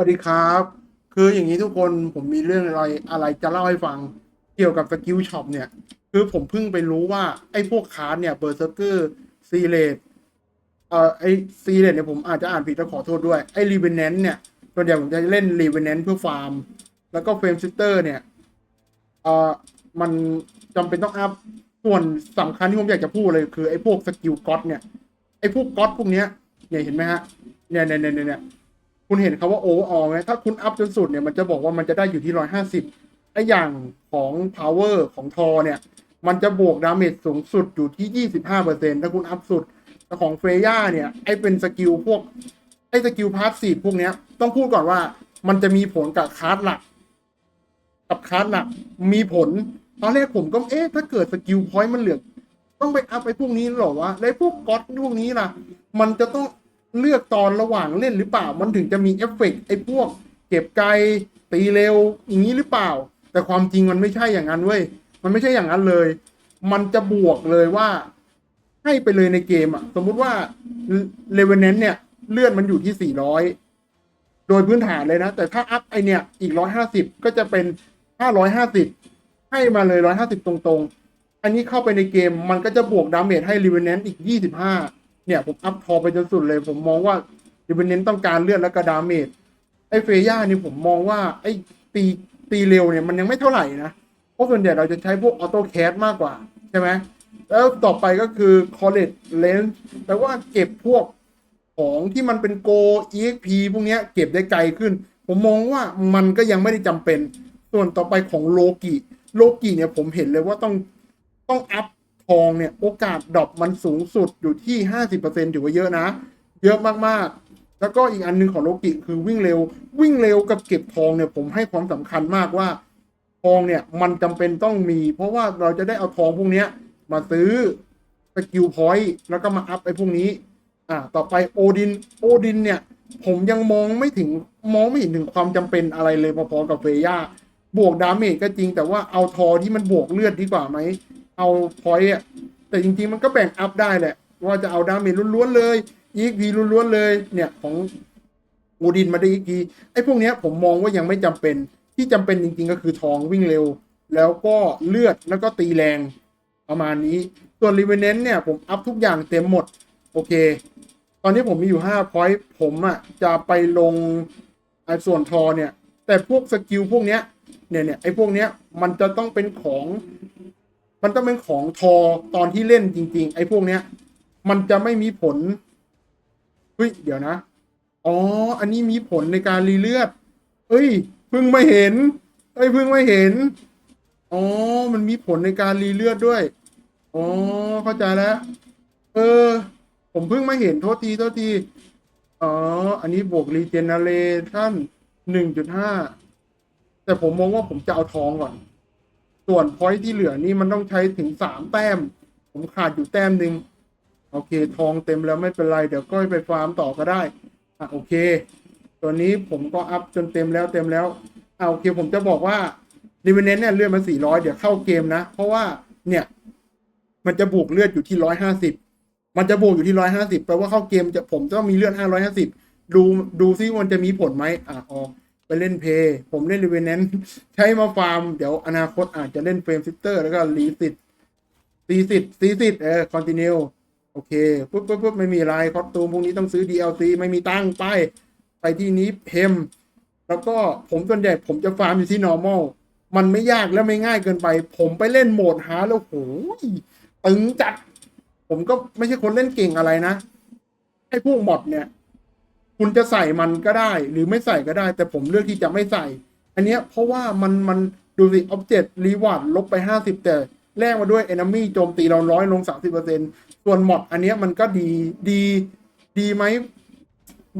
วัสดีครับ คืออย่างนี้ทุกคนผมมีเรื่องอะไรอะไรจะเล่าให้ฟังเกี่ยวกับสกิลช็อปเนี่ย คือผมเพิ่งไปรู้ว่า ไอ้พวกคาร์ดเนี่ยเบอร์เซอร์เกอร์ซีเลดเอ่อไอ้ซีเลดเนี่ยผมอาจจะอ่านผิดแล้วขอโทษด้วย ไอ้รีเวนแนนเนี่ยส่วนใหญ่ผมจะเล่นรีเวนแนนเพื่อฟาร์ม แล้วก็เฟรมซิสเตอร์เนี่ยเอ่อมันจำเป็นต้องอัพส่วนสำคัญที่ผมอยากจะพูดเลยคือไอ้พวกสกิลก็อดเนี่ยไอ้พวกก็อดพวกเนี้ยเนี่ยเห็นไหมฮะเนี่ยเนี่ยเนี่ยเนี่ย คุณเห็นคาว่าโอเวอร์ออไหมถ้าคุณอัพจนสุดเนี่ยมันจะบอกว่ามันจะได้อยู่ที่ร้อยห้าสิบไออย่างของ power ของทอเนี่ย มันจะบวกดาเมจสูงสุดอยู่ที่ยี่สิบห้าเปอร์เซ็นถ้าคุณอัพสุดแต่ของเฟย่าเนี่ย ไอเป็นสกิลพวก ไอสกิลพาร์ทสซีฟพวกเนี้ย ต้องพูดก่อนว่ามันจะมีผลกับคาร์ดหลัก กับคาร์ดหลักมีผล ตอนแรกผมก็เอ๊ะถ้าเกิดสกิลพอยต์มันเหลือ ต้องไปอัพไอพวกนี้หรอวะแล้วไอ้พวกก๊อตพวกนี้ล่ะ มันจะต้อง เลือกตอนระหว่างเล่นหรือเปล่า มันถึงจะมีเอฟเฟกต์ไอ้พวก เก็บไกลตีเร็วอย่างนี้หรือเปล่า แต่ความจริงมันไม่ใช่อย่างนั้นเว้ยมันไม่ใช่อย่างนั้นเลย มันจะบวกเลยว่า ให้ไปเลยในเกมอะสมมุติว่าเลเวนเนนเนี่ย เลื่อนมันอยู่ที่400โดยพื้นฐานเลยนะ แต่ถ้าอัพไอเนี่ยอีก150ก็จะเป็น550ให้มาเลย150ตรงๆ อันนี้เข้าไปในเกมมันก็จะบวกดาเมจให้รีเวนแนนอีก25 เนี่ยผมอัพทอไปจนสุดเลย ผมมองว่ารีเวนแนนต้องการเลือดและก็ดาเมจไอ้เฟย่านี่ผมมองว่า ไอ้ตีตีเร็วเนี่ยมันยังไม่เท่าไหร่นะเพราะส่วนใหญ่เราจะใช้พวกออโต้แคสมากกว่า ใช่ไหมแล้วต่อไปก็คือ college lens แปลว่าเก็บพวกของที่มันเป็นโก exp พวกเนี้ยเก็บได้ไกลขึ้น ผมมองว่ามันก็ยังไม่ได้จำเป็น ส่วนต่อไปของโลกิโลกิเนี่ยผมเห็นเลยว่าต้องต้องอัพ ทองเนี่ยโอกาสดรอปมันสูงสุดอยู่ที่ 50%ถือว่าเยอะนะ เยอะมากๆ แล้วก็อีกอันหนึงของโลกิคือวิ่งเร็ว วิ่งเร็วกับเก็บทองเนี่ยผมให้ความสำคัญมากว่า ทองเนี่ยมันจำเป็นต้องมี เพราะว่าเราจะได้เอาทองพวกเนี้ย มาซื้อสกิลพอยต์แล้วก็มาอัพไอ้พวกนี้ อ่า ต่อไปโอดินโอดินเนี่ยผมยังมองไม่ถึงมองไม่เห็นถึงความจำเป็นอะไรเลยพอๆกับเฟย่าบวกดาเมจก็จริงแต่ว่าเอาทอที่มันบวกเลือดดีกว่าไหม เอาพอยต์อะแต่จริงๆมันก็แบ่งอัพได้แหละ ว่าจะเอาดาเมจล้วนๆเลยอีกพีล้วนๆเลยเนี่ยของโอดินมาได้อีกทีไอ้พวกเนี้ยผมมองว่ายังไม่จำเป็นที่จำเป็นจริงๆก็คือทองวิ่งเร็ว แล้วก็เลือดแล้วก็ตีแรงประมาณนี้ ส่วนรีเวนเนนเนี่ยผมอัพทุกอย่างเต็มหมด โอเค ตอนนี้ผมมีอยู่ห้าพอยต์ผมอะ่ะจะไปลงไอ้ส่วนทอเนี่ย แต่พวกสกิลพวกเนี้ยเนี่ยเนี่ยไอ้พวกเนี้ยมันจะต้องเป็นของ มันต้องเป็นของทอตอนที่เล่นจริง ๆ ไอ้พวกเนี้ย มันจะไม่มีผลเฮ้ยเดี๋ยวนะ อ๋อ อันนี้มีผลในการรีเลือด เอ้ยเพิ่งไม่เห็น เอ้ยเพิ่งไม่เห็น อ๋อ มันมีผลในการรีเลือดด้วย อ๋อ เข้าใจแล้ว เออ ผมเพิ่งไมาเห็นโทษทีโทษที อ๋อ อันนี้บวกรีเจนเนเรชั่นหนึ่งจุดห้าแต่ผมมองว่าผมจะเอาทองก่อน ส่วนพอยที่เหลือนี่มันต้องใช้ถึงสามแต้ม ผมขาดอยู่แต้มหนึ่งโอเค ทองเต็มแล้วไม่เป็นไร เดี๋ยวก็ไปฟาร์มต่อก็ได้อะโอเค ตัวนี้ผมก็อัพจนเต็มแล้วเต็มแล้วอะโอเค ผมจะบอกว่าดิเวเนนเนี่ยเลือดมันสี่ร้อยเดี๋ยวเข้าเกมนะ เพราะว่าเนี่ย มันจะบวกเลือดอยู่ที่ร้อยห้าสิบมันจะบวกอยู่ที่ร้อยห้าสิบแปลว่าเข้าเกมจะผมจะต้องมีเลือดห้าร้อยห้าสิบดูดูซิมันจะมีผลไหมอะออ ไปเล่นเพย์ผมเล่นดิวิเนนใช้มาฟาร์ม เดี๋ยวอนาคตอาจจะเล่นเฟรมซิสเตอร์แล้วก็รีสิตซีสิตซีสิตเออคอนติเนียลโอเคปุ๊บปุ๊บปุ๊บไม่มีอะไรคอสตูมพวกนี้ต้องซื้อ DLC ไม่มีตั้งไปไปที่นี้เพมแล้วก็ผมส่วนใหญ่ผมจะฟาร์มอยู่ที่ normal มันไม่ยากและไม่ง่ายเกินไป ผมไปเล่นโหมดหาแล้วโหยตึงจัด ผมก็ไม่ใช่คนเล่นเก่งอะไรนะไอ้พวกมอดเนี่ย คุณจะใส่มันก็ได้ หรือไม่ใส่ก็ได้ แต่ผมเลือกที่จะไม่ใส่ อันเนี้ยเพราะว่ามันมันดูสิ object reward ลบไปห้าสิบแต่แลกมาด้วย enemy โจมตีเราร้อยลงสามสิบเปอร์เซ็นส่วนมอดอันเนี้ยมันก็ดีดีดีไหม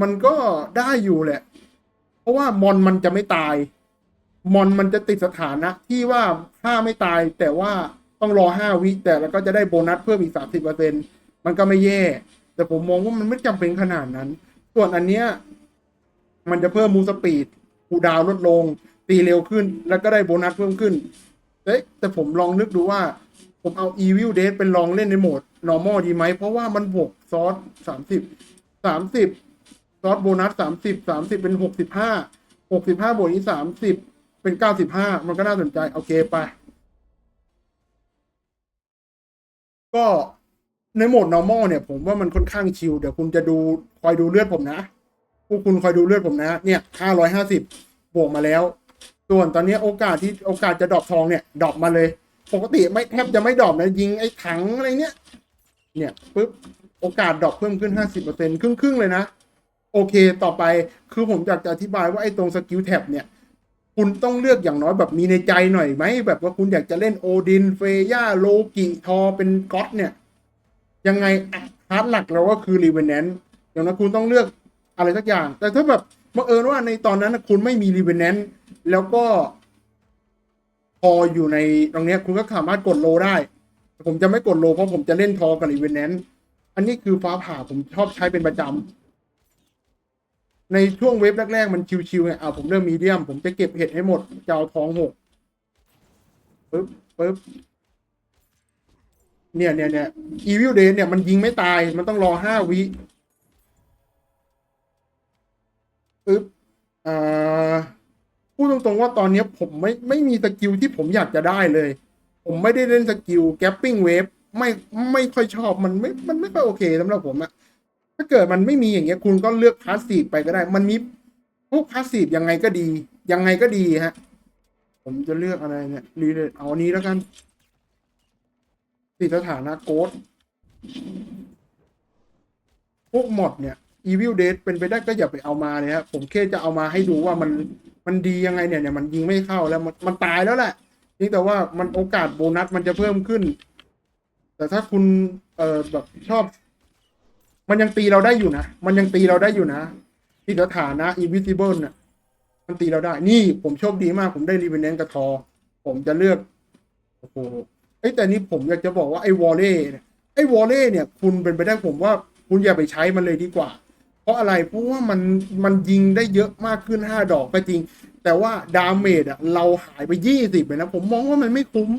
มันก็ได้อยู่แหละ เพราะว่ามอนมันจะไม่ตาย มอนมันจะติดสถานะที่ว่าฆ่าไม่ตายแต่ว่าต้องรอห้าวิแต่แล้วก็จะได้โบนัสเพิ่มอีกสามสิบเปอร์เซ็นมันก็ไม่แย่ แต่ผมมองว่ามันไม่จำเป็นขนาดนั้น ส่วนอันเนี้ยมันจะเพิ่มมูสปีดคูดาวลดลง ตีเร็วขึ้น แล้วก็ได้โบนัสเพิ่มขึ้นเอ๊ะแต่ผมลองนึกดูว่า ผมเอา Evil Dead เป็นลองเล่นในโหมด normal ดีไหม เพราะว่ามันบวกซอสสามสิบสามสิบซอสโบนัสสามสิบสามสิบเป็นหกสิบห้าหกสิบห้าบวกนี้สามสิบเป็นเก้าสิบห้ามันก็น่าสนใจ โอเคไป ก็ ในโหมด normal เนี่ย ผมว่ามันค่อนข้างชิลเดี๋ยวคุณจะดูคอยดูเลือดผมนะพวกคุณคอยดูเลือดผมนะ เนี่ยห้าร้อยห้าสิบบวกมาแล้ว ส่วนตอนนี้โอกาสที่โอกาสจะดรอปทองเนี่ยดรอปมาเลย ปกติไม่แทบจะไม่ดรอปนะ ยิงไอ้ถังอะไรเนี้ยเนี่ยปุ๊บโอกาสดรอปเพิ่มขึ้นห้าสิบเปอร์เซ็นครึ่งครึ่งๆเลยนะ โอเคต่อไปคือผมอยากจะอธิบายว่าไอ้ตรงสกิลแท็บเนี่ย คุณต้องเลือกอย่างน้อยแบบมีในใจหน่อยไหมแบบว่าคุณอยากจะเล่นโอดินเฟย่าโลกิทอเป็นก็อตเนี่ย ยังไงฮาร์ดหลักเราก็คือรีเวนแนนต์อย่างนั้นคุณต้องเลือกอะไรสักอย่าง แต่ถ้าแบบบังเอิญว่าในตอนนั้นนะคุณไม่มีรีเวนแนนต์แล้วก็ พออยู่ในตรงนี้คุณก็สามารถกดโลได้ ผมจะไม่กดโลเพราะผมจะเล่นทอกับรีเวนแนนต์อันนี้คือฟ้าผ่าผมชอบใช้เป็นประจำในช่วงเว็บแรก ๆ มันชิวๆไงอ่าผมเริ่มมีเดียม ผมจะเก็บเห็ดให้หมดจะเอาท้องหกปึ๊บปึ๊บ เนี่ยเนี่ยเนี่ย Evil Day เนี่ยมันยิงไม่ตายมันต้องรอห้าวิปึ๊บอ่าพูดตรงๆว่าตอนนี้ผมไม่ไม่มีสกิลที่ผมอยากจะได้เลย ผมไม่ได้เล่นสกิลแกปปิ้งเวฟไม่ไม่ค่อยชอบมันไม่มันไม่ค่อยโอเคสำหรับผมอะถ้าเกิดมันไม่มีอย่างเงี้ยคุณก็เลือกพาสซีฟไปก็ได้ มันมีพวกพาสซีฟยังไงก็ดี ยังไงก็ดีฮะ ผมจะเลือกอะไรเนี่ยรีเลยเอาอันนี้แล้วกัน ติดสถานะโกดพวกมอดเนี่ย Evil Dead เป็นไปได้ก็อย่าไปเอามาเลยครับผมแค่จะเอามาให้ดูว่ามันมันดียังไงเนี่ยเนี่ยมันยิงไม่เข้าแล้วมันมันตายแล้วแหละเพียงแต่ว่ามันโอกาสโบนัสมันจะเพิ่มขึ้น แต่ถ้าคุณเอ่อแบบชอบ มันยังตีเราได้อยู่นะ มันยังตีเราได้อยู่นะติดสถานะ Invisible น่ะมันตีเราได้ นี่ผมโชคดีมาก ผมได้รีเวนแนนกระทอ ผมจะเลือก โอ้โห เอ้ยแต่นี่ผมอยากจะบอกว่าไอ้วอลเล่ไอ้วอลเล่เนี่ย คุณเป็นไปได้ผมว่าคุณอย่าไปใช้มันเลยดีกว่า เพราะอะไรเพราะว่ามันมันยิงได้เยอะมากขึ้นห้าดอกก็จริง แต่ว่าดาเมจอะเราหายไปยี่สิบเลยนะผมมองว่ามันไม่คุ้ม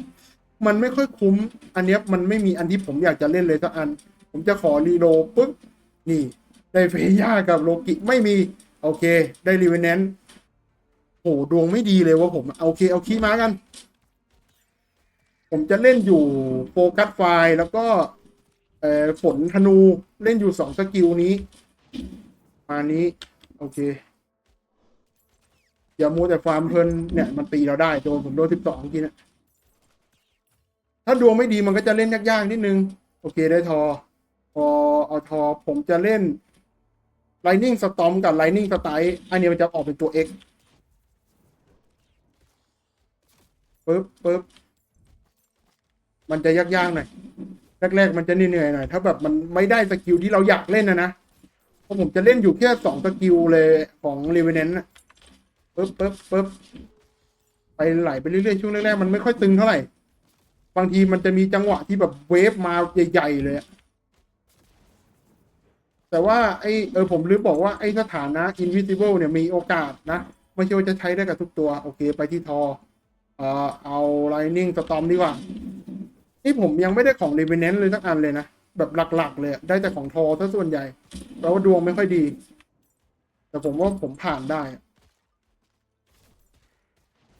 มันไม่ค่อยคุ้ม อันนี้มันไม่มีอันที่ผมอยากจะเล่นเลยสักอัน ผมจะขอรีโลดปุ๊บนี่ได้เฟย่ากับโลกิไม่มี โอเค ได้รีเวนแนนโหดวงไม่ดีเลยว่าผม โอเค เอาคีมากัน ผมจะเล่นอยู่โฟกัสไฟล์แล้วก็เอ่อฝนธนูเล่นอยู่สองสกิลนี้ มานี้ โอเค อย่ามัวแต่ฟาร์มเพลินเนี่ย มันตีเราได้ โดนผมโดนสิบสองทีนะถ้าดวงไม่ดีมันก็จะเล่นยากๆนิดนึง โอเคได้ทอ พอเอาทอผมจะเล่น Lightning Storm กับ Lightning Strike อันนี้มันจะออกเป็นตัว X ปึ๊บปึ๊บ มันจะยากๆหน่อยแรกๆมันจะเหนื่อยๆหน่อยถ้าแบบมันไม่ได้สกิลที่เราอยากเล่นนะนะเพราะผมจะเล่นอยู่แค่สองสกิลเลยของเรเวนแนนต์ปึ๊บปึ๊บปึ๊บไปไหลไปเรื่อยๆช่วงแรกๆมันไม่ค่อยตึงเท่าไหร่บางทีมันจะมีจังหวะที่แบบเวฟมาใหญ่ๆเลยแต่ว่าไอเออผมลืมบอกว่าไอสถานะ invisible เนี่ยมีโอกาสนะไม่ใช่ว่าจะใช้ได้กับทุกตัว โอเค ไปที่ทอ เอ่อเอา lightning storm ดีกว่า นี่ผมยังไม่ได้ของ revenant เลยสักอันเลยนะ แบบหลักๆ เลยได้แต่ของทอซะส่วนใหญ่แปลว่าดวงไม่ค่อยดี แต่ผมว่าผมผ่านได้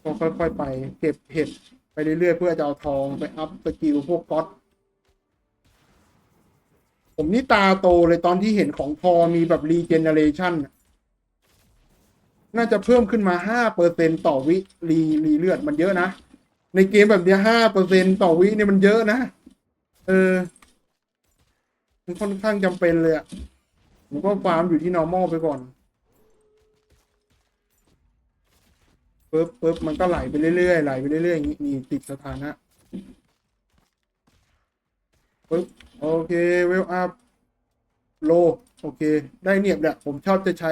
ก็ค่อยๆไปเก็บเห็ดไปเรื่อยๆเพื่อจะเอาทองไปอัพสกิลพวกก๊อตผมนี่ตาโตเลยตอนที่เห็นของทอมีแบบ regeneration อะน่าจะเพิ่มขึ้นมาห้าเปอร์เซ็นต่อวิรีรีเลือดมันเยอะนะ ในเกมแบบเนี้ยห้าเปอร์เซ็นต่อวิเนี่ยมันเยอะนะ เออ มันค่อนข้างจำเป็นเลยอะผมก็ฟาร์มอยู่ที่ normal ไปก่อนปึ๊บปึ๊บมันก็ไหลไปเรื่อยๆไหลไปเรื่อยๆอย่างนี้นี่ติดสถานะปึ๊บโอเคเวลอัพโล โอเค ได้เนี่ยแหละผมชอบจะใช้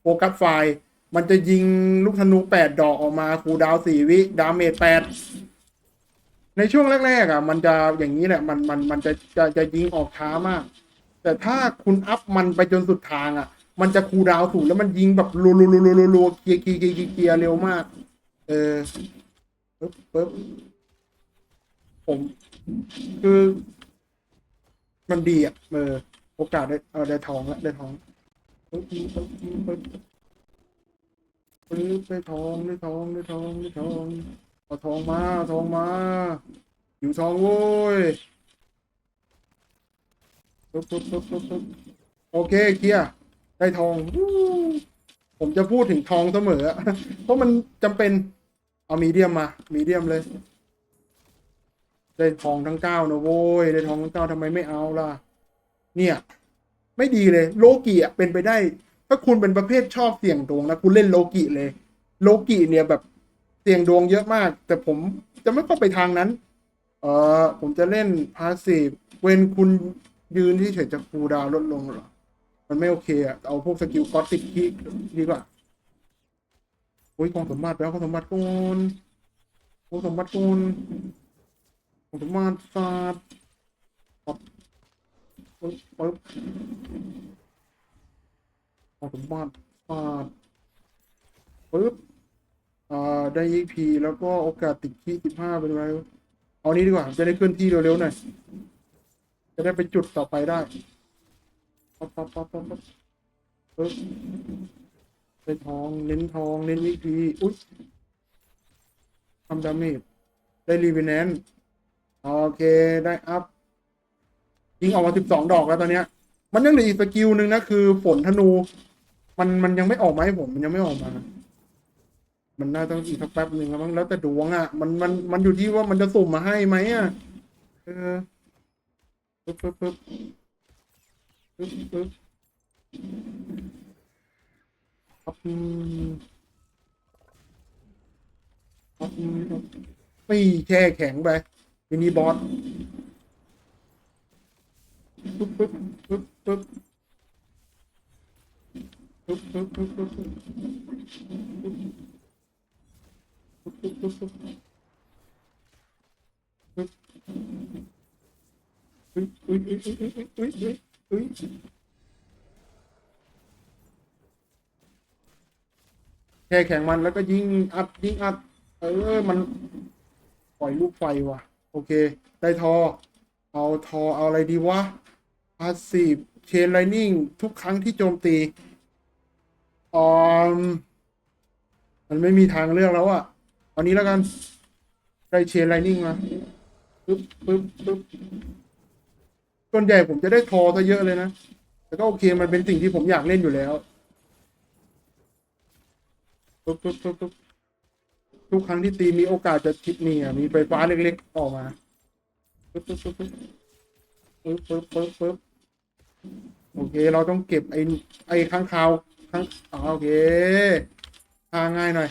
โฟกัสไฟล์ มันจะยิงลูกธนูแปดดอกออกมาคูดาวสี่วิ ดาเมจแปดในช่วงแรกๆอะ มันจะอย่างนี้แหละ มันมันมันจะจะจะยิงออกช้ามาก แต่ถ้าคุณอัพมันไปจนสุดทางอะ มันจะคูดาวน์ถูกแล้วมันยิงแบบรัวรัวรัวรัวรัวเกียร์เกียร์เกียร์เกียร์เร็วมาก เออปึ๊บปึ๊บผมคือ มันดีอะเออโอกาสได้เออได้ทองล้วได้ทองปึ๊บปึ๊บปึ๊บ ปึ๊บได้ทองได้ทองได้ทองได้ทองเอาทองมาทองมาอยู่ทองโว้ยปึ๊บปึ๊บปึ๊บปึ๊บปึ๊บโอเคเคลียร์ได้ทองผมจะพูดถึงทองเสมอ เพราะมันจำเป็นเอามีเดียมมา มีเดียมเลย ได้ทองทั้งเก้านะโว้ยได้ทองทั้งเก้าทำไมไม่เอาล่ะ เนี่ย ไม่ดีเลย โลกิอะเป็นไปได้ ถ้าคุณเป็นประเภทชอบเสี่ยงดวงนะคุณเล่นโลกิเลย โลกิเนี่ยแบบเสี่ยงดวงเยอะมาก แต่ผมจะไม่ค่อยไปทางนั้น เออผมจะเล่นพาสซีฟเว้นคุณยืนที่เฉยจะคูดาวลดลงเหรอ มันไม่โอเคอะเอาพวกสกิลกอตติกที่ดีกว่าโอ้ยกองสมบัติแล้วกองสมบัติก่อนกองสมบัติก่อนกองสมบัติศาสตร์ปั๊บปึ๊บ ปึ๊บกองสมบัติศาสตร์ปึ๊บอ่าได้ EP แล้วก็โอกาสติดที่สิบห้าเป็นไรเอานี้ดีกว่า จะได้เคลื่อนที่เร็วๆหน่อย จะได้ไปจุดต่อไปได้ปั๊บปั๊บปั๊บปั๊บปึ๊บเป็นทอง เน้นทอง เน้นวิธีอุ๊ยทำดาเมจได้รีเวนแนนโอเคได้อัพยิงออกมาสิบสองดอกแล้วตอนเนี้ย มันยังเหลืออีกสกิลหนึ่งนะ คือฝนธนู มันมันยังไม่ออกมาให้ผม มันยังไม่ออกมา มันน่าต้องอีกสักแป๊บหนึ่งแล้วมั้งแล้วแต่ดวงอะ มันมันมันอยู่ที่ว่ามันจะสุ่มมาให้ไหมอะเออปึ๊บปึ๊บปึ๊บปึ๊บปึ๊บครับครับอืมครับไม่แช่แข็งไปมินิบอสปึ๊บปึ๊บปึ๊บปึ๊บ ปึ๊บปึ๊บปึ๊บปึ๊บปึ๊บปึ๊บปึ๊บปึ๊บปึ๊บอุ๊ยอุ๊ยอุ๊ยอุ๊ยอุ๊ยอุ๊ยอุ๊ยแช่แข็งมันแล้วก็ยิงอัดยิงอัด เออมันปล่อยลูกไฟว่ะ โอเค ได้ทอ เอาทอเอาอะไรดีวะพาสซีฟเชนไลนิ่งทุกครั้งที่โจมตี ออมมันไม่มีทางเลือกแล้วอะเอนนี้แล้วกันไรเชนไลนิ่งมาปึ๊บปึ๊บปึ๊บส่วนใหญ่ผมจะได้ทอซะเยอะเลยนะ แต่ก็โอเคมันเป็นสิ่งที่ผมอยากเล่นอยู่แล้วปึ๊บปึ๊บปึ๊บบทุกครั้งที่ตีมีโอกาสจะทิดนี่อะมีไฟฟ้าเล็กๆ ออกมาปึ๊บปึ๊บปึ๊บปึ๊บปึ๊บปึ๊บโอเค เราต้องเก็บไอ้ไอ้ข้างคาว ข้างอ๋อโอเคพาง่ายหน่อย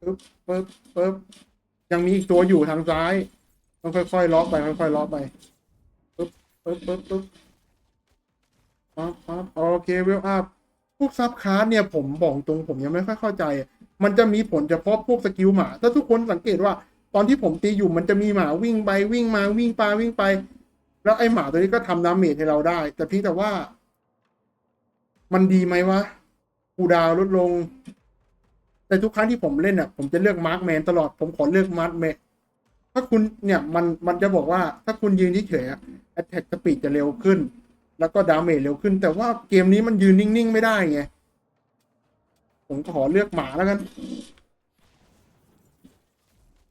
ปุ๊บปุ๊บปุ๊บยังมีอีกตัวอยู่ทางซ้ายต้องค่อยๆล็อกไปค่อยๆล็อกไปปุ๊บปุ๊บปุ๊บปุ๊บปั๊บปั๊บโอเคเวลอัพพวกซับคาร์ดเนี่ยผมบอกตรงผมยังไม่ค่อยเข้าใจ มันจะมีผลเฉพาะพวกสกิลหมา ถ้าทุกคนสังเกตว่า ตอนที่ผมตีอยู่มันจะมีหมาวิ่งไปวิ่งมาวิ่งไปวิ่งไป แล้วไอหมาตัวนี้ก็ทำดาเมจให้เราได้ แต่เพียงแต่ว่า มันดีไหมวะกูดาวลดลง แต่ทุกครั้งที่ผมเล่นอะ ผมจะเลือกมาร์คแมนตลอดผมขอเลือกมาร์คแมนถ้าคุณเนี่ยมันมันจะบอกว่าถ้าคุณยืนเฉยๆอะแอตแทกสปีดจะเร็วขึ้น แล้วก็ดาเมจเร็วขึ้น แต่ว่าเกมนี้มันยืนนิ่ง ๆ ไม่ได้ไง ผมขอเลือกหมาแล้วกัน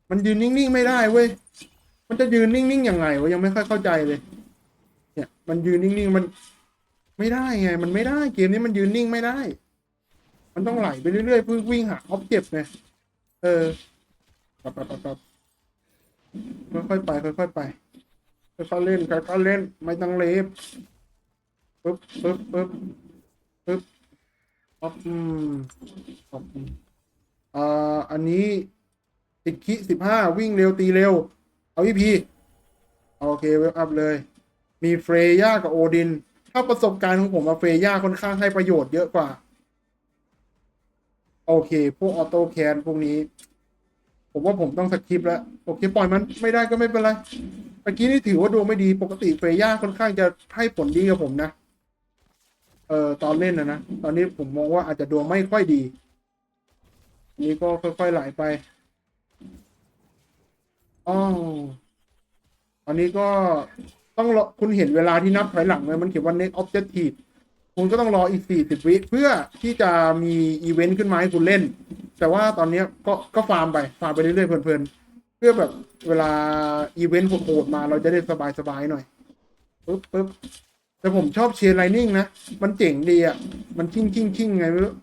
มันยืนนิ่ง ๆ ไม่ได้เว้ย มันจะยืนนิ่ง ๆ ยังไงวะยังไม่ค่อยเข้าใจเลย เนี่ย มันยืนนิ่ง ๆ มัน ไม่ได้ไง มันไม่ได้เกมนี้มันยืนนิ่งไม่ได้ มันต้องไหลไปเรื่อยๆเพื่อวิ่งหาออบเจ็บไงเออปับปับปับปับค่อยๆไปค่อยๆไปค่อยๆเล่นค่อยๆเล่น ไม่ต้องเลฟปึ๊บปึ๊บปึ๊บปึ๊บป๊อบอืมป๊อบอ่าอันนี้ติดคิสิบห้าวิ่งเร็วตีเร็ว เอาอีพีโอเคเวลอัพเลย มีเฟรย่ากับโอดิน ถ้าประสบการณ์ของผมอะเฟรย่าค่อนข้างให้ประโยชน์เยอะกว่า โอเค พวกออโต้แคนพวกนี้ ผมว่าผมต้องสกิปแล้ว โอเค ปล่อยมันไม่ได้ก็ไม่เป็นไรเมื่อกี้นี่ถือว่าดวงไม่ดีปกติเฟย่าค่อนข้างจะให้ผลดีกับผมนะ เอ่อตอนเล่นนะนะ ตอนนี้ผมมองว่าอาจจะดวงไม่ค่อยดี นี่ก็ค่อยๆไหลไปอ๋อตอนนี้ก็ ต้องรอคุณเห็นเวลาที่นับถอยหลังไหมมันเขียนว่า next objective คุณก็ต้องรออีกสี่สิบวิเพื่อที่จะมีอีเวนต์ขึ้นมาให้คุณเล่น แต่ว่าตอนนี้ก็ก็ฟาร์มไป ฟาร์มไปเรื่อยๆเพลินๆ เพื่อแบบเวลาอีเวนต์โหดๆมาเราจะได้สบายๆหน่อยปึ๊บปึ๊บแต่ผมชอบเชียร์ไลนิ่งนะ มันเจ๋งดีอะ มันชิ่งชิ่งชิ่งไงไม่รู้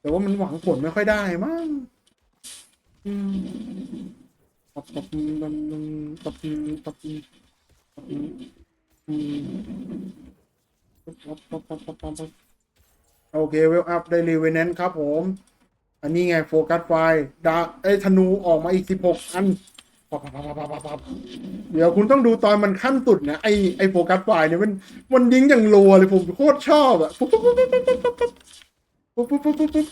แต่ว่ามันหวังผลไม่ค่อยได้มั้งอืมตับตบตบตบตบ โอเคเวลอัพได้รีเวนแนนครับผม อันนี้ไงโฟกัสไฟดาไอ้ธนูออกมาอีกสิบหกอันเดี๋ยวคุณต้องดูตอนมันขั้นสุดนะไอ้ไอ้โฟกัสไฟเนี่ยมันมันยิงอย่างรัวเลยผมโคตรชอบอะปุ๊บปุ๊บปุ๊บปุ๊บปุ๊บปุ๊บปุ๊บปุ๊บปุ๊บ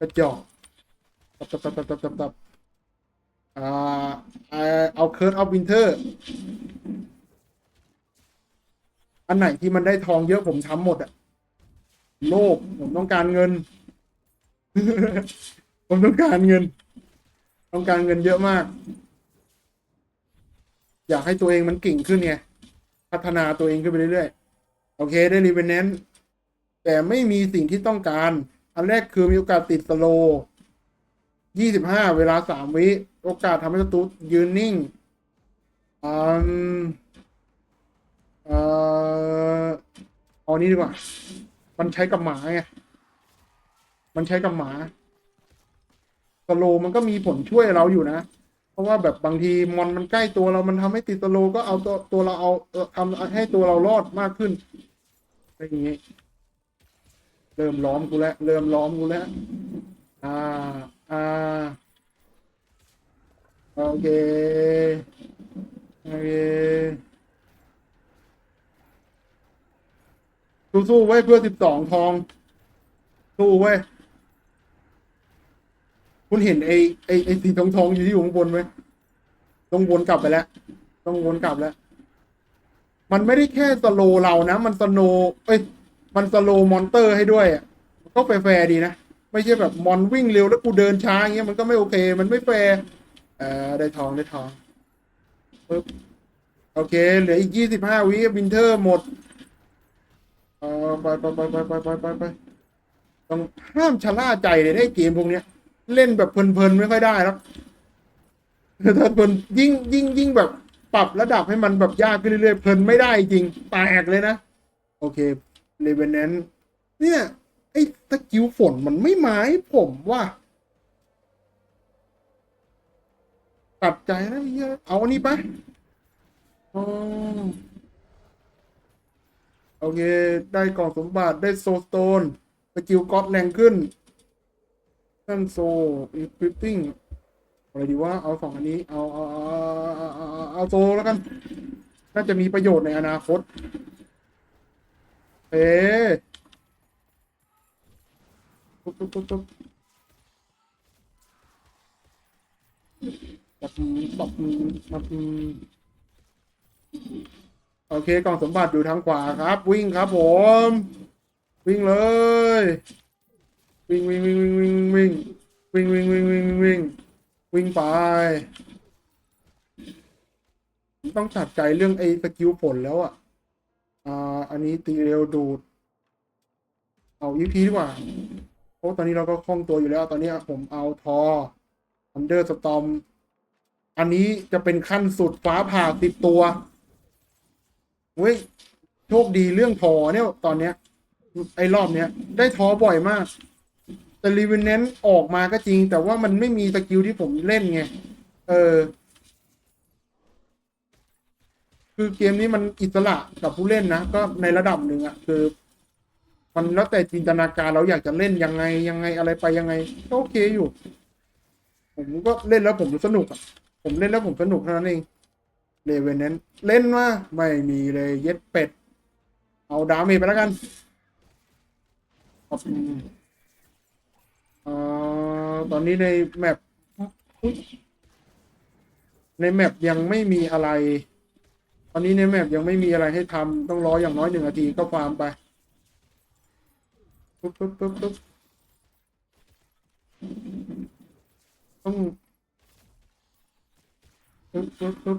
กระจอกตับตับตับตับตับตับอ่าเอาเอาเคิร์ดออฟวินเทอร์ อันไหนที่มันได้ทองเยอะผมทำหมดอะโลภผมต้องการเงิน ผมต้องการเงิน ต้องการเงินเยอะมาก อยากให้ตัวเองมันเก่งขึ้นไงพัฒนาตัวเองขึ้นไปเรื่อยๆ โอเคได้รีเวนแนนแต่ไม่มีสิ่งที่ต้องการ อันแรกคือมีโอกาสติดสโลยี่สิบห้าเวลาสามวิ โอกาสทำให้ศัตรูยืนนิ่ง อืมอ่อ เอานี้ดีกว่า มันใช้กับหมาไง มันใช้กับหมาสโลมันก็มีผลช่วยเราอยู่นะ เพราะว่าแบบบางทีมอนมันใกล้ตัวเรา มันทำให้ติดสโลก็เอาตัวตัวเราเอาทำให้ตัวเรารอดมากขึ้นอะไรอย่างงี้ เริ่มล้อมกูแล้ว เริ่มล้อมกูแล้ว อ่า อ่า โอเค โอเค สู้ไว้เพื่อสิบสองทอง สู้เว้ยคุณเห็นไอ้ไอ้ไอ้สีทองทองอยู่ที่อยู่ข้างบนไหมต้องวนกลับไปแล้ว ต้องวนกลับแล้ว มันไม่ได้แค่สโลเรานะ มันสโนเอ้ย มันสโลมอนเตอร์ให้ด้วยก็แฟร์ดีนะ ไม่ใช่แบบมอนวิ่งเร็วแล้วกูเดินช้าอย่างเงี้ยมันก็ไม่โอเค มันไม่แฟร์เออได้ทองได้ทองปึ๊บโอเค เหลืออีกยี่สิบห้าวิวินเทอร์หมด ไปไปไปไปไปไปไปไปต้องห้ามชะล่าใจเลยได้เกมพวกเนี้ย เล่นแบบเพลินๆไม่ค่อยได้แล้วถ้าเพลินยิ่งยิ่งยิ่งแบบปรับระดับให้มันแบบยากขึ้นเรื่อยๆเพลินไม่ได้จริงแตกเลยนะ โอเคเลเวนแนนเนี่ยไอ้ตะกิวฝนมันไม่หมาให้ผมว่าตัดใจแล้วไอ้เหี้ยเอาอันนี้ไปอ๋อ โอเค ได้กล่องสมบัติได้โซสโตนสกิลก็อดแรงขึ้นนั่นโซอีควิปปิ้งอะไรดีว่าเอาสองอันนี้ เอาเอาเอาเอาเอาโซแล้วกัน น่าจะมีประโยชน์ในอนาคต เอ๊ะปุ๊บปุ๊บปุ๊บปุ๊บปับปับปับ โอเคกล่องสมบัติอยู่ทางขวาครับ วิ่งครับผม วิ่งเลย วิ่งวิ่งวิ่งวิ่งวิ่งวิ่งวิ่งวิ่งวิ่งวิ่งวิ่งวิ่งไป ต้องตัดใจเรื่องไอ้สกิลผลแล้วอะ อ่า อันนี้ตีเร็วดูด เอาอีพีดีกว่าเพราะตอนนี้เราก็คล่องตัวอยู่แล้ว ตอนนี้ผมเอาทออันเดอร์สตอม อันนี้จะเป็นขั้นสุดฟ้าผ่าติดตัว เว้ยโชคดีเรื่องทอเนี่ยตอนเนี้ย ไอ้รอบเนี้ย ได้ทอบ่อยมาก แต่รีเวนแนนออกมาก็จริง แต่ว่ามันไม่มีสกิลที่ผมเล่นไง เออ คือเกมนี้มันอิสระกับผู้เล่นนะ ก็ในระดับหนึ่งอะคือ มันแล้วแต่จินตนาการเราอยากจะเล่นยังไงยังไงอะไรไปยังไงก็โอเคอยู่ ผมก็เล่นแล้วผมสนุกอะผมเล่นแล้วผมสนุกเท่านั้นเอง เลเวนนั้นเล่นว่าไม่มีเลยเย็ดเป็ด เอาดาเมจไปแล้วกันครับเอ่อตอนนี้ในแมปอุ๊ยในแมปยังไม่มีอะไร ตอนนี้ในแมปยังไม่มีอะไรให้ทำต้องรออย่างน้อยหนึ่งนาทีก็ฟาร์มไปปุ๊บปุ๊บปุ๊บปุ๊บต้องปุ๊บปุ๊บปุ๊บ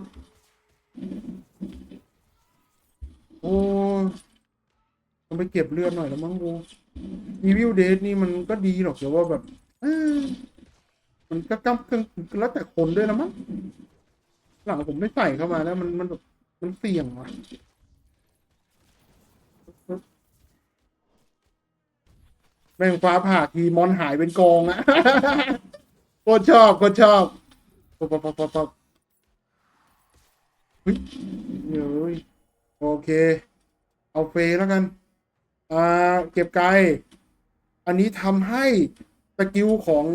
โอ้ต้องไปเก็บเลือดหน่อยแล้วมั้งกูอีวิลเดทนี่มันก็ดีหรอกแต่ว่าแบบมันก็กำกึ่งแล้วแต่คนด้วยนะมั้งหลังผมไม่ใส่เข้ามาแล้วมันมันแบบมันเสี่ยงว่ะแม่งฟ้าผ่าทีมอนหายเป็นกองอะโคตรชอบโคตรชอบปอปป๊อปป๊อปป๊อปป๊อป เฮ้ยเฮ้ยโอเค เอาเฟย์แล้วกันอ่าเก็บไกลอันนี้ทำให้สกิลของ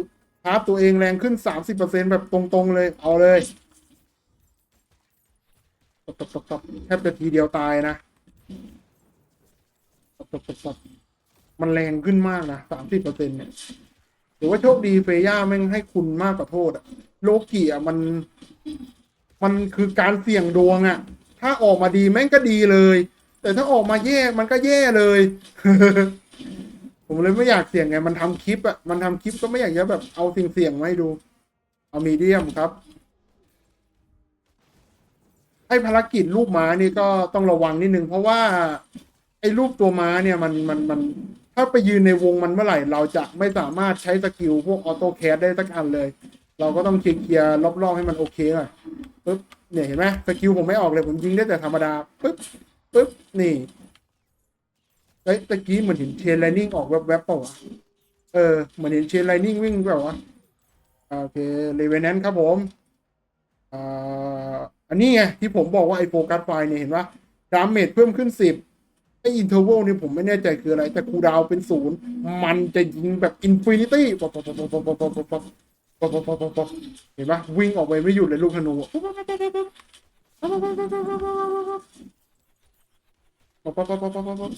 คราฟตัวเองแรงขึ้นสามสิบเปอร์เซ็นแบบตรงๆเลย เอาเลยตบตบตบตบแทบจะทีเดียวตายนะตบตบตบตบมันแรงขึ้นมากนะสามสิบเปอร์เซ็นเนี่ยหรือว่าโชคดีเฟย่าแม่งให้คุณมากกว่าโทษอะโลกีอะมัน มันคือการเสี่ยงดวงอะถ้าออกมาดีแม่งก็ดีเลย แต่ถ้าออกมาแย่มันก็แย่เลย ผมเลยไม่อยากเสี่ยงไง มันทำคลิปอะมันทำคลิปก็ไม่อยากจะแบบเอาสิ่งเสี่ยงมาให้ดู เอามีเดียมครับไอ้ภารกิจรูปม้านี่ก็ต้องระวังนิดนึง เพราะว่า ไอ้รูปตัวม้าเนี่ยมันมันมัน ถ้าไปยืนในวงมันเมื่อไหร่ เราจะไม่สามารถใช้สกิลพวกออโต้แคสได้สักอันเลย เราก็ต้องเคลียร์รอบๆให้มันโอเคหน่อย ปึ๊บเนี่ยเห็นไหมสกิลผมไม่ออกเลยผมยิงได้แต่ธรรมดาปึ๊บปึ๊บนี่เอ้ยตะกี้เหมือนเห็นเชนไลนิ่งออกแวบๆเปล่าวะเออเหมือนเห็นเชนไลนิ่งวิ่งแบบวะโอเคเลเวนแนนครับผมอ่าอันนี้ไงที่ผมบอกว่าไอโฟกัสไฟเนี่ยเห็นปะดาเมจเพิ่มขึ้นสิบไออินเทอร์วลนี่ผมไม่แน่ใจคืออะไร แต่คูดาวเป็นศูนย์มันจะยิงแบบอินฟินิตี้ ปปปปป๊อปป๊อปป๊อปป๊อปป๊อปป๊อปป๊อปป๊อปป๊อปป๊อปเห็นปะวิ่งออกไปไม่หยุดเลยลูกธนูป๊อปป๊อปปปปปป๊อปป๊อป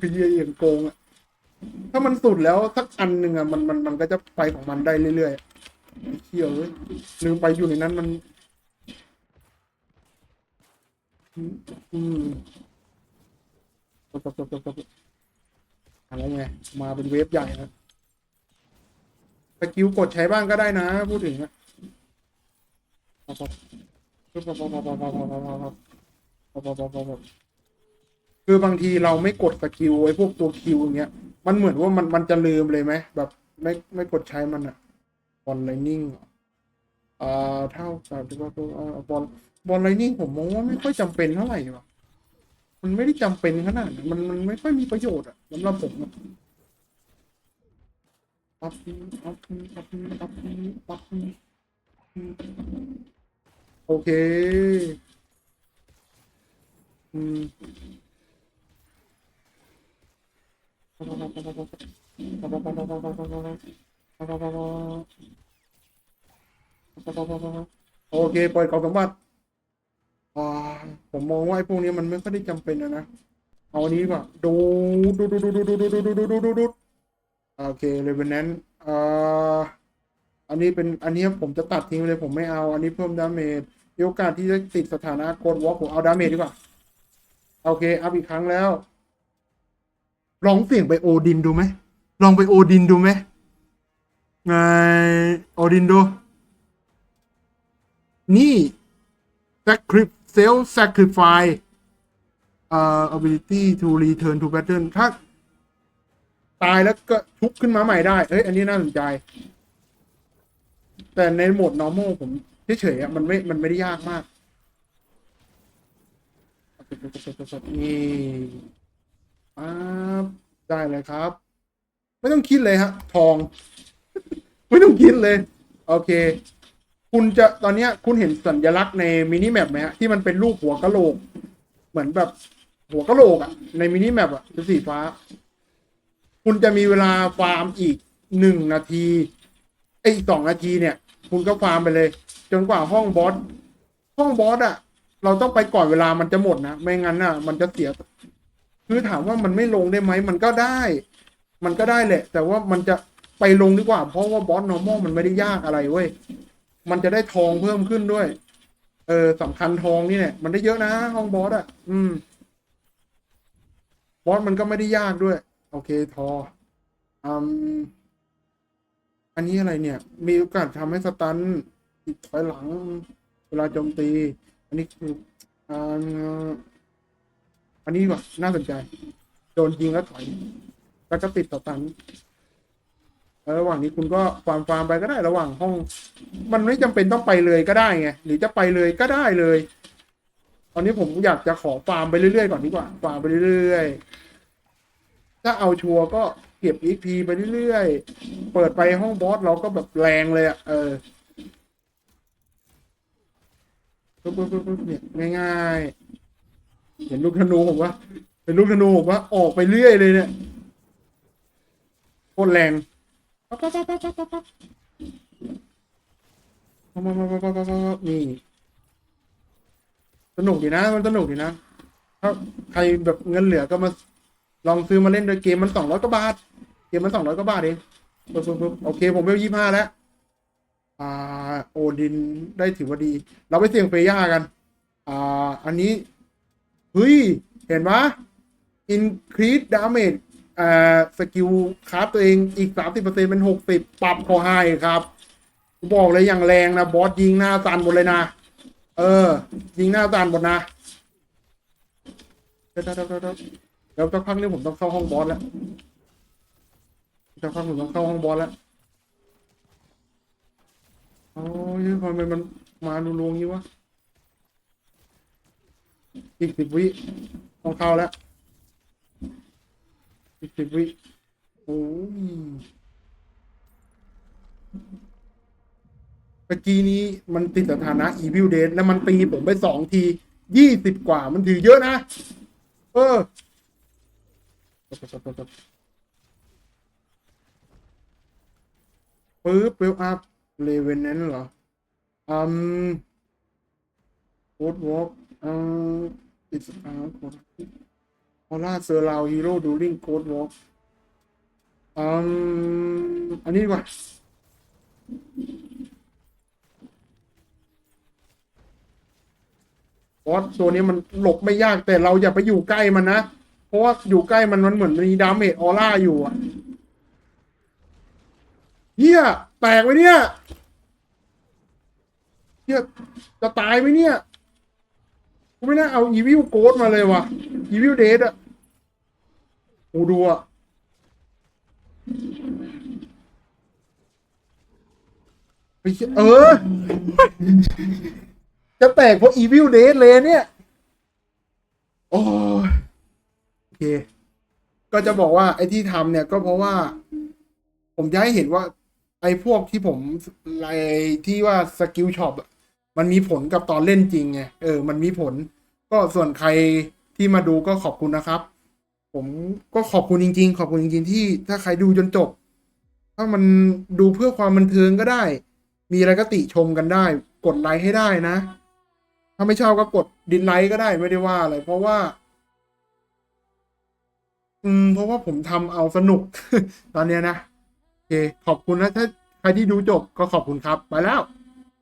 คือเยี่ยอย่างโกงอะถ้ามันสุดแล้วสักอันหนึ่งอะมันมันมันก็จะไปของมันได้เรื่อยๆเที่ยวเลยลืมไปอยู่ในนั้นมัน อืมปุ๊บปุ๊บปุ๊บปุ๊บปุ๊บอะไรไงมาเป็นเวฟใหญ่นะ สกิลกดใช้บ้างก็ได้นะ พูดถึงอะคือบางทีเราไม่กดสกิลไว้พวกตัวคิวอย่างเงี้ย มันเหมือนว่ามันมันจะลืมเลยไหมแบบไม่ไม่กดใช้มันอะบอลไลนิ่งอ่าเท่ากับที่ว่าบอลบอลไลนิ่งผมมองว่าไม่ค่อยจำเป็นเท่าไหร่หรอกมันไม่ได้จำเป็นขนาด มันมันไม่ค่อยมีประโยชน์อะสำหรับผมอะ ปั๊บปั๊บปั๊บปั๊บปั๊บโอเค อืมโอเค ปล่อยของสมบัติอ่าผมมองว่าไอ้พวกนี้มันไม่ค่อยได้จำเป็นนะนะ เอาอันนี้ดีกว่าดูดูดูดูดูดูดูดูดูดูดูดู โอเคเลยเป็นนั้นอ่าอันนี้เป็นอันนี้ผมจะตัดทิ้งเลยผมไม่เอา อันนี้เพิ่มดาเมจมีโอกาสที่จะติดสถานะโกดวอล์กผมเอาดาเมจดีกว่า โอเค อัพอีกครั้งแล้ว ลองเสี่ยงไปโอดินดูไหมลองไปโอดินดูไหมไงโอดินดู นี่ sacrifice self sacrifice อ่า ability to return to battle ถ้า ตายแล้วก็ชุบขึ้นมาใหม่ได้ เอ้ย อันนี้น่าสนใจ แต่ในโหมด normal ผมเฉยๆอะมันไม่ มันไม่ได้ยากมากนี่ป๊าบได้เลยครับ ไม่ต้องคิดเลยฮะ ทอง ไม่ต้องคิดเลย โอเค คุณจะตอนนี้คุณเห็นสัญลักษณ์ในมินิแมปไหมฮะ ที่มันเป็นรูปหัวกะโหลก เหมือนแบบหัวกะโหลกอะในมินิแมปอะสีฟ้า คุณจะมีเวลาฟาร์มอีกหนึ่งนาทีไอ้สองนาทีเนี่ย คุณก็ฟาร์มไปเลย จนกว่าห้องบอสห้องบอสอะเราต้องไปก่อนเวลามันจะหมดนะไม่งั้นอะมันจะเสีย คือถามว่ามันไม่ลงได้ไหมมันก็ได้ มันก็ได้แหละ แต่ว่ามันจะไปลงดีกว่า เพราะว่าบอส normal มันไม่ได้ยากอะไรเว้ยมันจะได้ทองเพิ่มขึ้นด้วย เออสำคัญทองนี่เนี่ยมันได้เยอะนะห้องบอสอะอืม บอสมันก็ไม่ได้ยากด้วย โอเคทออืมอันนี้อะไรเนี่ย มีโอกาสทำให้สตันติดถอยหลัง เวลาโจมตี อันนี้คืออ่าอันนี้ว่ะน่าสนใจ โดนยิงแล้วถอยแล้วก็ติดต่อตันแล้วระหว่างนี้คุณก็ฟาร์มฟาร์มไปก็ได้ระหว่างห้อง มันไม่จำเป็นต้องไปเลยก็ได้ไงหรือจะไปเลยก็ได้เลย ตอนนี้ผมอยากจะขอฟาร์มไปเรื่อยๆก่อนดีกว่าฟาร์มไปเรื่อยๆ ถ้าเอาชัวร์ก็เก็บอีกทีไปเรื่อยๆ เปิดไปห้องบอสเราก็แบบแรงเลยอะ่ะ เออปุ๊บปุ๊บปุ๊บเนี่ยง่ายๆ เห็นลูกธนูผมว่าเห็นลูกธนูผมว่าออกไปเรื่อยเลยเนี่ยโคตรแรงนี่สนุกดีนะ มันสนุกดีนะ ถ้าใครแบบเงินเหลือก็มา ลองซื้อมาเล่นโดยเกมมันสองร้อยกว่าบาท เกมมันสองร้อยกว่าบาทเองปึ๊บปึ๊บปึ๊บโอเค ผมเวลยี่ห้าแล้ว อ่า โอดินได้ถือว่าดี เราไปเสี่ยงเฟย่ากัน อ่า อันนี้ เฮ้ย เห็นปะ increase damage อ่าสกิลคราฟตัวเองอีกสามสิบเปอร์เซ็นต์เป็นหกสิบปรับขอให้ครับบอกเลยอย่างแรงนะ บอสยิงหน้าตันหมดเลยนะ เออ ยิงหน้าตานหมดนะเดี๋ยวเดี๋ยวเดี๋ยว เดี๋ยวสักพักนี้ผมต้องเข้าห้องบอสแล้วสักพักผมต้องเข้าห้องบอสแล้วโอ้ยทำไมมันมาดูลวงงี้วะอีกสิบวิต้องเข้าแล้วอีกสิบวิโอ้ยเมื่อกี้นี้มันติดสถานะ Evil Dead แล้วมันตีผมไปสองทียี่สิบกว่ามันถือเยอะนะ เออ ปึ๊บเวลอัพเลเวนนั้นเหรอ อืมโคดวอล์กอืมอิสอาร์ออร่าเซอร์ลาวฮีโร่ดูริงโคดวอล์กอืมอันนี้ว่าบอสตัวนี้มันหลบไม่ยากแต่เราอย่าไปอยู่ใกล้มันนะ เพราะว่าอยู่ใกล้มันมันเหมือนมีดาเมจออร่าอยู่อะเฮียแตกไปเนี่ยเฮียจะตายไหมเนี่ยกูไม่น่าเอาอีวิวโกดมาเลยว่ะอีวิวเดทอะโอ้ดูอะไอ้เหี้ยเออ จะแตกเพราะ Evil Dead เลยเนี่ย โอ้ย เค ก็จะบอกว่าไอ้ที่ทำเนี่ยก็เพราะว่า ผมจะให้เห็นว่า ไอ้พวกที่ผมไอ้ที่ว่าสกิลช็อปมันมีผลกับตอนเล่นจริงไงเออ มันมีผล ก็ส่วนใครที่มาดูก็ขอบคุณนะครับ ผมก็ขอบคุณจริง ๆ ขอบคุณจริง ๆ ที่ถ้าใครดูจนจบ ถ้ามันดูเพื่อความบันเทิงก็ได้ มีอะไรก็ติชมกันได้ กดไลค์ให้ได้นะ ถ้าไม่ชอบก็กดดินไลค์ก็ได้ไม่ได้ว่าอะไรเพราะว่า อืมเพราะว่าผมทำเอาสนุก ตอนเนี้ยนะ โอเค ขอบคุณนะ ถ้าใครที่ดูจบก็ขอบคุณครับ ไปแล้ว